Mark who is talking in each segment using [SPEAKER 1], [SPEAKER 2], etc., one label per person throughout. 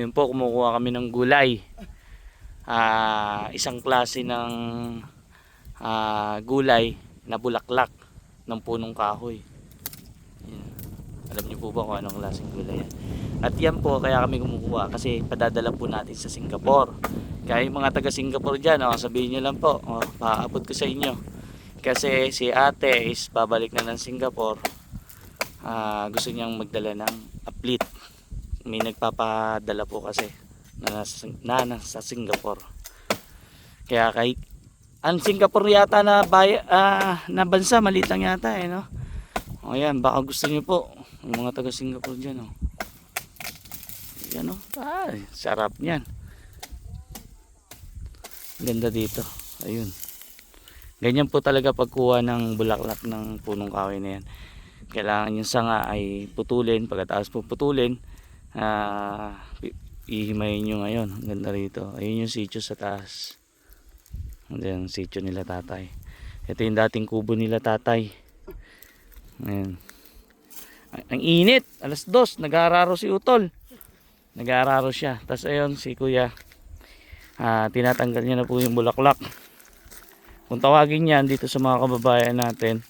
[SPEAKER 1] Yun po, kumukuha kami ng gulay. Ah, isang klase ng ah, gulay na bulaklak ng punong kahoy. Yan. Alam niyo po ba kung anong klaseng gulay yan? At yan po, kaya kami kumukuha kasi padadala po natin sa Singapore. Kaya yung mga taga Singapore dyan, oh, sabihin nyo lang po, oh, paabot ko sa inyo. Kasi si ate is babalik na ng Singapore. Ah, gusto niyang magdala ng. May nagpapadala po kasi na nasa, na nasa Singapore. Kaya kay ang Singapore yata na bay, ah, na bansa maliit lang yata eh no. O yan, baka gusto niyo po yung mga taga Singapore diyan oh. Yan oh. Ay, sarap niyan. Ganda dito. Ayun. Ganyan po talaga pagkuha ng bulaklak ng punong kahoy na yan. Kailangan yung sanga ay putulin. Pagkatapos po putulin, ah, pi- ihimayin nyo ngayon. Ang Ganda rito. Ayun yung sitio sa taas. Ayan, yung sitio nila tatay. Ito yung dating kubo nila tatay. Ayan. Ay, Ang init. Alas dos. Nag-aararo si Utol. Nag-aararo siya. Tapos ayun si kuya. Ah, tinatanggal niya na po yung bulaklak. Kung tawagin yan dito sa mga kababayan natin,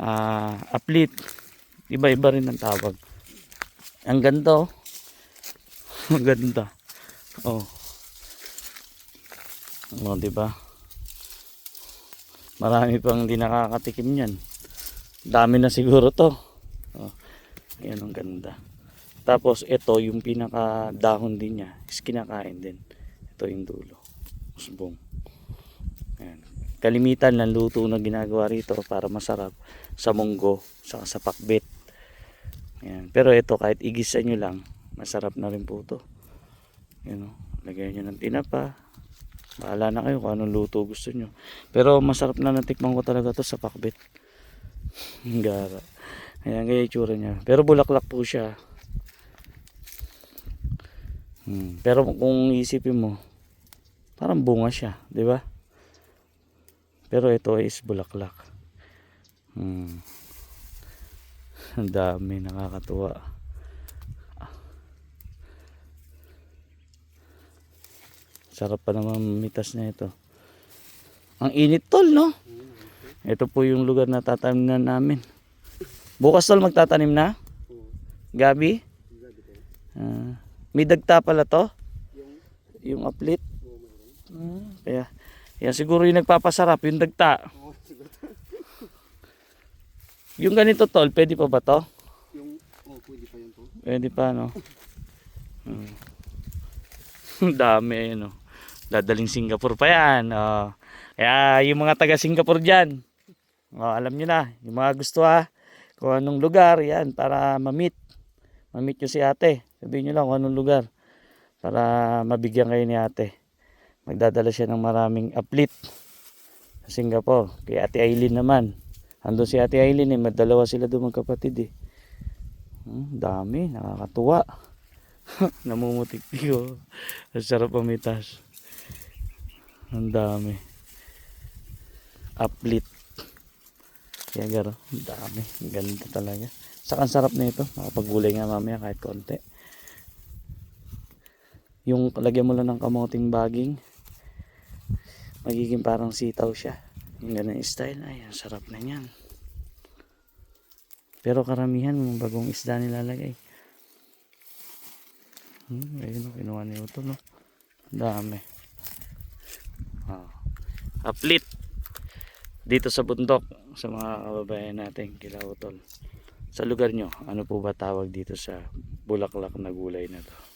[SPEAKER 1] ah, aplit. Iba-iba rin ang tawag. Ang ganda oh. Ang ganda. Oh. Oh, di ba? Marami pang hindi nakakatikim niyan. Dami na siguro to. Oh. Ayan ang ganda. Tapos ito yung pinaka dahon din niya is kinakain din. Ito yung dulo. Usbong. Ayan. Kalimitan ng luto na ginagawa rito para masarap sa munggo saka sa pakbet. Ayan. Pero ito kahit igisa nyo lang, masarap na rin po to. Ayan o. Lagyan nyo ng tinapa. Bahala na kayo kung anong luto gusto nyo. Pero masarap na natikman ko talaga to sa pakbet. Ang Gara. Ayan kaya itsura niya. Pero bulaklak po siya. Hmm. Pero kung isipin mo, parang bunga siya, di ba? Pero ito is bulaklak. Hmm. Ang dami, nakakatuwa. Sarap pa naman mitas na ito. Ang init tol, no? Ito po yung lugar na tatanim na namin. Bukas tol magtatanim na? Gabi? Ah, may dagta pala to? Yung aplit? Ah, kaya, yan siguro yung nagpapasarap, yung dagta. Yung ganito tol, pwede pa ba to?
[SPEAKER 2] Yung, oh, pwede pa yun po.
[SPEAKER 1] Pwede pa, no? Hmm. Dami, no? Dadaling Singapore pa yan. Oh. Kaya yung mga taga Singapore dyan, oh, alam nyo na, yung mga gusto ha, kung anong lugar, yan, para ma-meet. Ma-meet nyo si ate. Sabihin nyo lang kung anong lugar. Para mabigyan kayo ni ate. Magdadala siya ng maraming aplit sa Singapore. Kay ate Aileen naman. Ando si ate Aileen eh, madalawa sila doon magkapatid eh. Hmm, dami, nakakatuwa. Namumutik ko. Ang sarap pamitas. Ang dami. Uplit. Kaya garo, ang dami. Ganda talaga. Saka ang sarap na ito. Makapagulay nga mamaya kahit konti. Yung lagyan mo lang ng kamoting baging. Magiging parang sitaw siya. Ganun style. Ay, ang sarap na yan. Pero karamihan mga bagong isda nilalagay. Hmm, ayun o, kinuha niyo ito, no? Dami. Ah. Aplit. Dito sa bundok, sa mga kababayan natin, kila Utol. Sa lugar nyo, ano po ba tawag dito sa bulaklak na gulay na to?